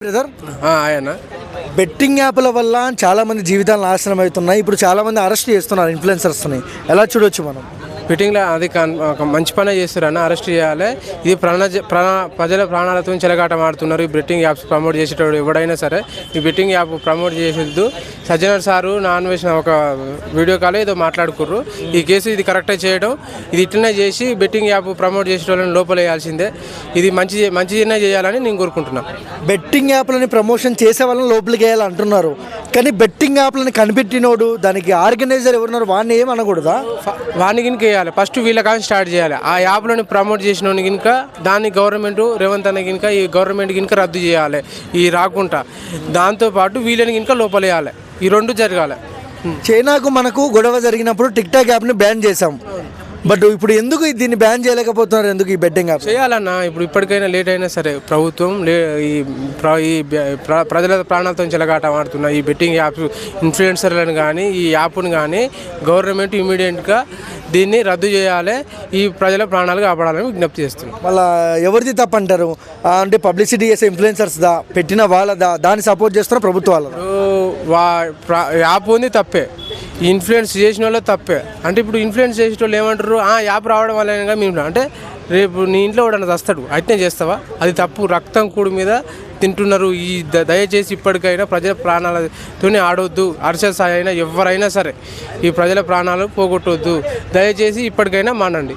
Brother? ఆయన? Betting యాప్ల వల్ల చాలా మంది జీవితాలు నాశనం అవుతున్నాయి ఇప్పుడు చాలా మంది అరెస్ట్ చేస్తున్నారు ఇన్ఫ్లుయెన్సర్స్ని ఎలా చూడొచ్చు మనం? ఫిట్టింగ్లో అది ఒక మంచి పనే చేస్తారన్న అరెస్ట్ చేయాలి. ఇది ప్రాణ ప్రాణ ప్రజల ప్రాణాలతో చెలగాటం ఆడుతున్నారు. ఈ బెట్టింగ్ యాప్స్ ప్రమోట్ చేసేటోడు ఎవడైనా సరే ఈ బెట్టింగ్ యాప్ ప్రమోట్ చేసేద్దు. సజ్జనర్ సారు నాన్ వేసిన ఒక వీడియో కాల్ ఏదో మాట్లాడుకుర్రు. ఈ కేసు ఇది కరెక్టే చేయడం. ఇది ఇట్లనే చేసి బెట్టింగ్ యాప్ ప్రమోట్ చేసేటోళ్ళని లోపల వేయాల్సిందే ఇది మంచి మంచి చేయాలని నేను కోరుకుంటున్నాను బెట్టింగ్ యాప్లని ప్రమోషన్ చేసే వాళ్ళని లోపలికి వేయాలి అంటున్నారు కానీ బెట్టింగ్ యాప్లని కనిపెట్టినోడు దానికి ఆర్గనైజర్ ఎవరున్నారు వాడిని ఏం అనకూడదా? ఫ- వాడిని గినక వేయాలి. ఫస్ట్ వీళ్ళ కానీ స్టార్ట్ చేయాలి. ఆ యాప్లను ప్రమోట్ చేసిన గినక దాన్ని గవర్నమెంట్ రేవంత్ అన్న గినక ఈ గవర్నమెంట్ గినక రద్దు చేయాలి. ఈ రాకుండా దాంతోపాటు వీళ్ళని గినక లోపలేయాలి. ఈ రెండు జరగాలి. చైనాకు మనకు గొడవ జరిగినప్పుడు టిక్ టాక్ యాప్ని బ్యాన్ చేసాం బట్ ఇప్పుడు ఎందుకు దీన్ని బ్యాన్ చేయలేకపోతున్నారు? ఎందుకు ఈ బెట్టింగ్ యాప్ చేయాలన్నా ఇప్పుడు ఇప్పటికైనా లేట్ అయినా సరే ప్రభుత్వం లే ఈ ప్రజల ప్రాణాలతో చెలగాట ఆడుతున్న ఈ బెట్టింగ్ యాప్ ఇన్ఫ్లుయెన్సర్లను కానీ ఈ యాప్ను కానీ గవర్నమెంట్ ఇమీడియట్గా దీన్ని రద్దు చేయాలి ఈ ప్రజల ప్రాణాలు కాపాడాలని విజ్ఞప్తి చేస్తున్నాం మళ్ళా ఎవరిది తప్పు అంటారు ఆ, అంటే పబ్లిసిటీ చేసే ఇన్ఫ్లుయెన్సర్స్ దా పెట్టిన వాళ్ళదా దాన్ని సపోర్ట్ చేస్తున్న ప్రభుత్వ వాళ్ళ ఇప్పుడు వా యాప్ ఉంది తప్పే. ఇన్ఫ్లుయెన్స్ చేసిన వాళ్ళు తప్పే. అంటే ఇప్పుడు ఇన్ఫ్లుయెన్స్ చేసిన వాళ్ళు ఏమంటారు ఆ యాప్ రావడం వల్ల మేము అంటే రేపు నీ ఇంట్లో కూడా వస్తాడు అట్నే చేస్తావా? అది తప్పు. రక్తం కూడి మీద తింటున్నారు. ఈ ద- దయచేసి ఇప్పటికైనా ప్రజల ప్రాణాలతోనే ఆడొద్దు. హర్ష సాయి అయినా ఎవరైనా సరే ఈ ప్రజల ప్రాణాలు పోగొట్టవద్దు దయచేసి ఇప్పటికైనా మానండి.